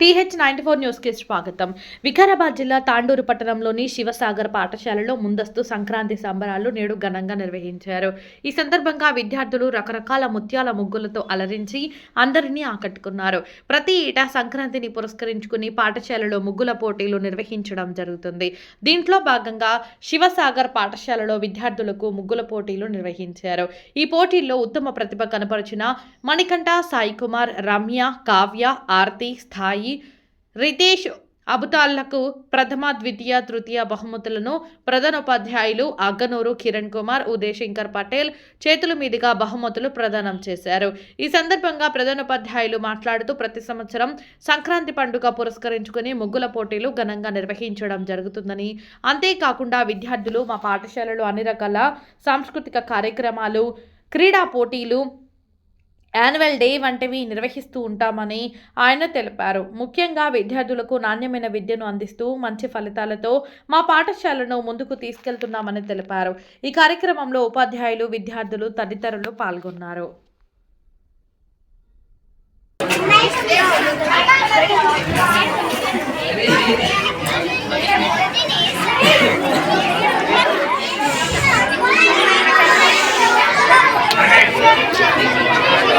TH ninety four న్యూస్కి స్వాగతం. వికారాబాద్ జిల్లా తాండూరు పట్టణంలోని శివసాగర్ పాఠశాలలో ముందస్తు సంక్రాంతి సంబరాలు నేడు ఘనంగా నిర్వహించారు. ఈ సందర్భంగా విద్యార్థులు రకరకాల ముత్యాల ముగ్గులతో అలరించి అందరినీ ఆకట్టుకున్నారు. ప్రతి ఏటా సంక్రాంతిని పురస్కరించుకుని పాఠశాలలో ముగ్గుల పోటీలు నిర్వహించడం జరుగుతుంది. దీంట్లో భాగంగా శివసాగర్ పాఠశాలలో విద్యార్థులకు ముగ్గుల పోటీలు నిర్వహించారు. ఈ పోటీల్లో ఉత్తమ ప్రతిభ కనపరిచిన మణికంఠ సాయికుమార్ రమ్య కావ్య ఆర్తి స్థాయి రితేష్ అబుతాళ్ళకు ప్రథమ ద్వితీయ తృతీయ బహుమతులను ప్రధానోపాధ్యాయులు అగ్గనూరు కిరణ్ కుమార్ ఉదయశంకర్ పటేల్ చేతుల మీదుగా బహుమతులు ప్రదానం చేశారు. ఈ సందర్భంగా ప్రధానోపాధ్యాయులు మాట్లాడుతూ ప్రతి సంవత్సరం సంక్రాంతి పండుగ పురస్కరించుకుని ముగ్గుల పోటీలు ఘనంగా నిర్వహించడం జరుగుతుందని. అంతేకాకుండా విద్యార్థులు మా పాఠశాలలో అన్ని రకాల సాంస్కృతిక కార్యక్రమాలు క్రీడా పోటీలు యాన్యువల్ డే వంటివి నిర్వహిస్తూ ఉంటామని ఆయన తెలిపారు. ముఖ్యంగా విద్యార్థులకు నాణ్యమైన విద్యను అందిస్తూ మంచి ఫలితాలతో మా పాఠశాలను ముందుకు తీసుకెళ్తున్నామని తెలిపారు. ఈ కార్యక్రమంలో ఉపాధ్యాయులు విద్యార్థులు తదితరులు పాల్గొన్నారు.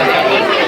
Gracias.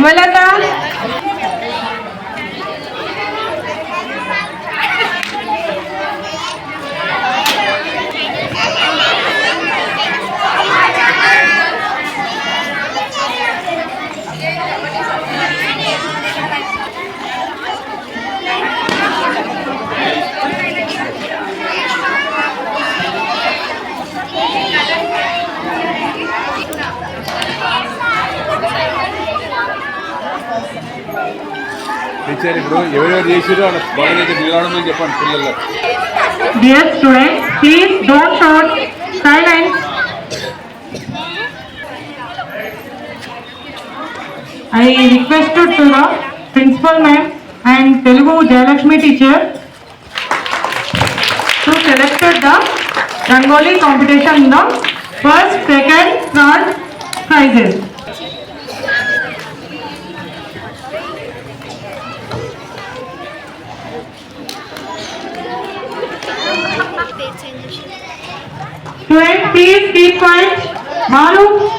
मला का టీచర్ ఇప్పుడు ఎవరెవరు చేసిరో వాళ్ళ బాగా దగ్గర నిలవడం చెప్పండి పిల్లలు Dear students, please don't shout. Silence. I requested to the principal ma'am and Telugu Jayalakshmi teacher to selected the Rangoli competition in the first, second, third prizes. Students, please keep quiet. Malu.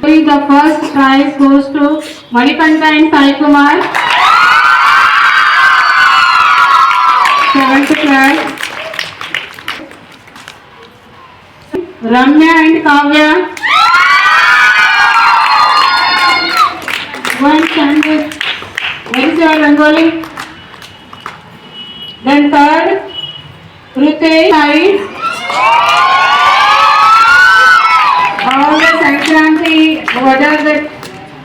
The first prize goes to Manikanta and Sai Kumar. Seventh class. Ramya and Kavya. One standard. Where is your Rangoli? Then third, Ritesh Sai.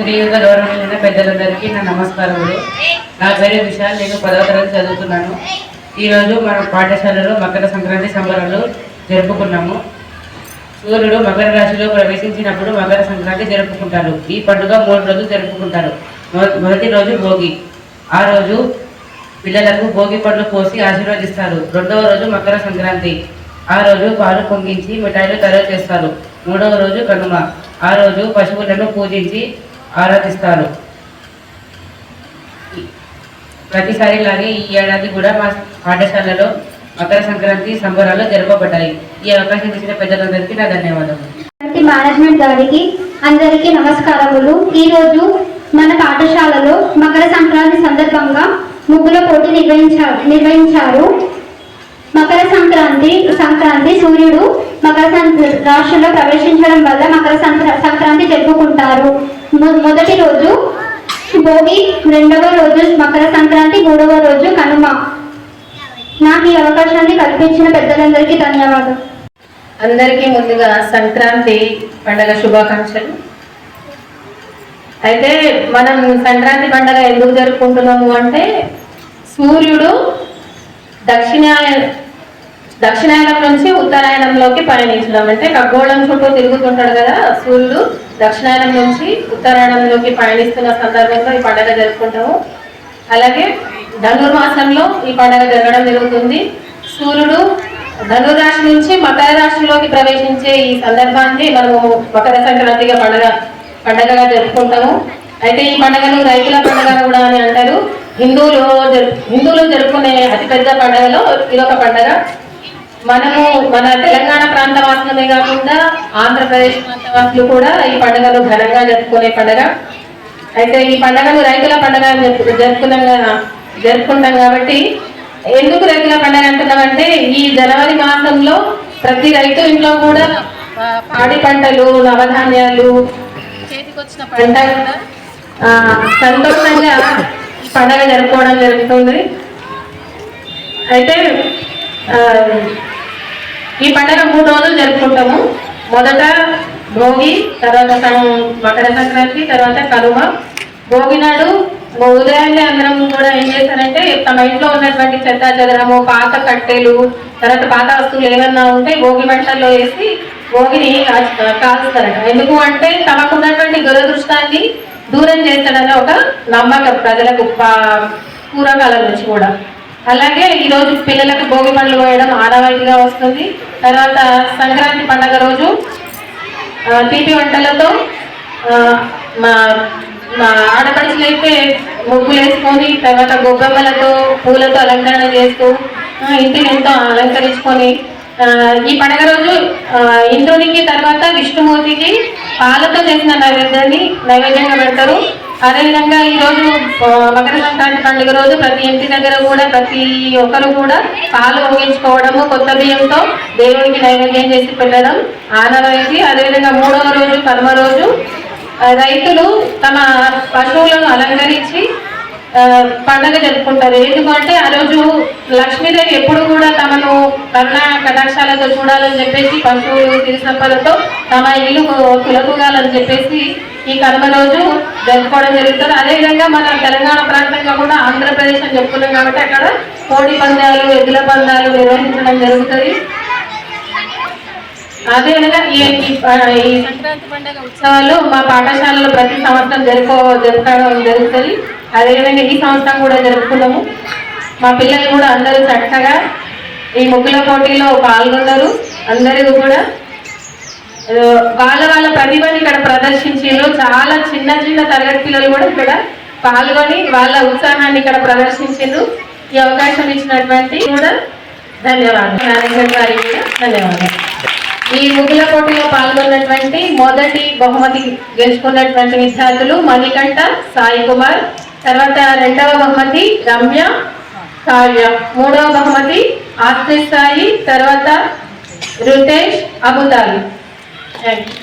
Sriyuta గౌరవనీయ పెద్దలందరికీ నా నమస్కారములు. నా పేరు విశాల్ నేను పదవ తరగతి చదువుతున్నాను. ఈరోజు మన పాఠశాలలో మకర సంక్రాంతి సంబరాలు జరుపుకున్నాము. సూర్యుడు మకర రాశిలో ప్రవేశించినప్పుడు మకర సంక్రాంతి జరుపుకుంటారు ఈ పండుగ మూడు రోజులు జరుపుకుంటారు. మొ- మొదటి రోజు భోగి. ఆ రోజు పిల్లలకు భోగి పండ్లు పోసి ఆశీర్వదిస్తారు. రెండవ రోజు మకర సంక్రాంతి. ఆ రోజు పాలు పొంగించి మిఠాయిలు తయారు చేస్తారు. మూడవ రోజు కనుమ. ఆ రోజు పశువులను పూజించి ఆరాధిస్తారు. ప్రతిసారి లాగే ఈ ఏడాది కూడా మా పాఠశాలలో మకర సంక్రాంతి సంబరాలు జరపబడ్డాయి ఈ అవకాశం ఇచ్చిన పెద్దలందరికీ నా ధన్యవాదాలు మేనేజ్మెంట్ గారికి అందరికీ నమస్కారములు. ఈ రోజు మన పాఠశాలలో మకర సంక్రాంతి సందర్భంగా ముగ్గుల పోటీ నిర్వహించారు నిర్వహించారు. మకర సంక్రాంతి సంక్రాంతి సూర్యుడు మకర సంక్రాంతి రాష్ట్రంలో ప్రవేశించడం వల్ల మకర సంక్రాంతి జరుపుకుంటారు. మొదటి రోజు భోగి రెండవ రోజు మకర సంక్రాంతి మూడవ రోజు కనుమ. నాకు ఈ అవకాశాన్ని కల్పించిన పెద్దలందరికీ ధన్యవాదాలు. అందరికీ ముందుగా సంక్రాంతి పండగ శుభాకాంక్షలు. అయితే మనం సంక్రాంతి పండగ ఎందుకు జరుపుకుంటున్నాము అంటే సూర్యుడు దక్షిణాయ దక్షిణాయనం నుంచి ఉత్తరాయణంలోకి పయనించడం. అంటే ఖగోళం చుట్టూ తిరుగుతుంటాడు కదా సూర్యుడు. దక్షిణాయనం నుంచి ఉత్తరాయణంలోకి పయనిస్తున్న సందర్భంలో ఈ పండుగ జరుపుకుంటాము. అలాగే ధనుర్మాసంలో ఈ పండుగ జరగడం జరుగుతుంది. సూర్యుడు ధనురాశి నుంచి మకర రాశిలోకి ప్రవేశించే ఈ సందర్భాన్ని మనము మకర సంక్రాంతిగా పండగ పండగగా జరుపుకుంటాము. అయితే ఈ పండుగను రైతుల పండుగ కూడా అని అంటారు. హిందువులు జరు- హిందువులు జరుపుకునే అతిపెద్ద పండుగలో ఇదొక పండుగ. మనము మన తెలంగాణ ప్రాంత వాసులమే కాకుండా ఆంధ్రప్రదేశ్ ప్రాంత వాసులు కూడా ఈ పండుగను ఘనంగా జరుపుకునే పండుగ. అయితే ఈ పండుగను రైతుల పండుగ అని జరుపుకున్నాం కదా జరుపుకుంటాం కాబట్టి ఎందుకు రైతుల పండుగ అంటున్నామంటే ఈ జనవరి మాసంలో ప్రతి రైతు ఇంట్లో కూడా పాడి పంటలు నవధాన్యాలు చేతికొచ్చిన పంట సంతోషంగా పండుగ జరుపుకోవడం జరుగుతుంది. అయితే ఈ పండుగ మూడు రోజులు జరుపుకుంటాము. మొదట భోగి తర్వాత మకర సంక్రాంతి తర్వాత కనుమ. భోగి నాడు ఉదయాన్నే అందరం కూడా ఏం చేశారంటే తమ ఇంట్లో ఉన్నటువంటి చెత్త చెదరము పాత కట్టెలు తర్వాత పాత వస్తువులు ఏమన్నా ఉంటే భోగి మంటల్లో వేసి భోగిని కాలుస్తారట. ఎందుకు అంటే తమకు ఉన్నటువంటి దురదృష్టాన్ని దూరం చేస్తాడని ఒక నమ్మకం ప్రజలకు పా- పూర్వకాలం నుంచి కూడా. అలాగే ఈరోజు పిల్లలకు భోగి పండ్లు పోయడం ఆనవాయితీగా వస్తుంది. తర్వాత సంక్రాంతి పండగ రోజు తీపి వంటలతో మా మా ఆడపడుచులైతే ముగ్గులు వేసుకొని తర్వాత గొబ్బెమ్మలతో పూలతో అలంకరణ చేస్తూ ఇంటిని ఎంతో అలంకరించుకొని ఈ పండగ రోజు ఇంద్రునికి తర్వాత విష్ణుమూర్తికి పాలతో చేసిన నైవేద్యాన్ని నైవేద్యంగా పెడతారు. అదేవిధంగా ఈరోజు మకర సంక్రాంతి పండుగ రోజు ప్రతి ఇంటి దగ్గర కూడా ప్రతి ఒక్కరు కూడా పాలు ఊగించుకోవడము కొత్త బియ్యంతో దేవునికి నైవేద్యం చేసి పెట్టడం ఆనవాయితీ. అదేవిధంగా మూడవ రోజు కర్మ రోజు. రైతులు తమ పశువులను అలంకరించి పండగ జరుపుకుంటారు. ఎందుకంటే ఆ రోజు లక్ష్మీదేవి ఎప్పుడు కూడా తమను కరుణ కటాక్షాలతో చూడాలని చెప్పేసి పశువులు తిరుసంపలతో తమ ఇల్లు తులపుగాలని చెప్పేసి ఈ కర్మ రోజు జరుపుకోవడం జరుగుతుంది. అదేవిధంగా మన తెలంగాణ ప్రాంతంగా కూడా ఆంధ్రప్రదేశ్ అని చెప్పుకున్నాం కాబట్టి అక్కడ కోడి పందాలు ఎద్దుల పందాలు నిర్వహించడం జరుగుతుంది. అదేవిధంగా ఈ ఈ- సంక్రాంతి పండుగ ఉత్సవాలు మా పాఠశాలలో ప్రతి సంవత్సరం జరుపుకో జరుపుకోవడం జరుగుతుంది. అదేవిధంగా ఈ సంవత్సరం కూడా జరుపుకున్నాము. మా పిల్లలు కూడా అందరూ చక్కగా ఈ ముగ్గుల పోటీలో పాల్గొన్నారు. అందరూ కూడా వాళ్ళ వాళ్ళ ప్రతిభని ఇక్కడ ప్రదర్శించారు చాలా చిన్న చిన్న తరగతి పిల్లలు కూడా ఇక్కడ పాల్గొని వాళ్ళ ఉత్సాహాన్ని ఇక్కడ ప్రదర్శించారు ఈ అవకాశం ఇచ్చినటువంటి కూడా ధన్యవాదాలు. మేనేజర్ గారికి కూడా ధన్యవాదాలు. ఈ ముగ్గుల పోటీలో పాల్గొన్నటువంటి మొదటి బహుమతి గెలుచుకున్నటువంటి విద్యార్థులు మణికంఠ సాయి కుమార్ తర్వాత రెండవ బహుమతి రమ్య కావ్య. మూడవ బహుమతి ఆస్తి స్థాయి తర్వాత రుతేష్ అబుదాబి. Thank you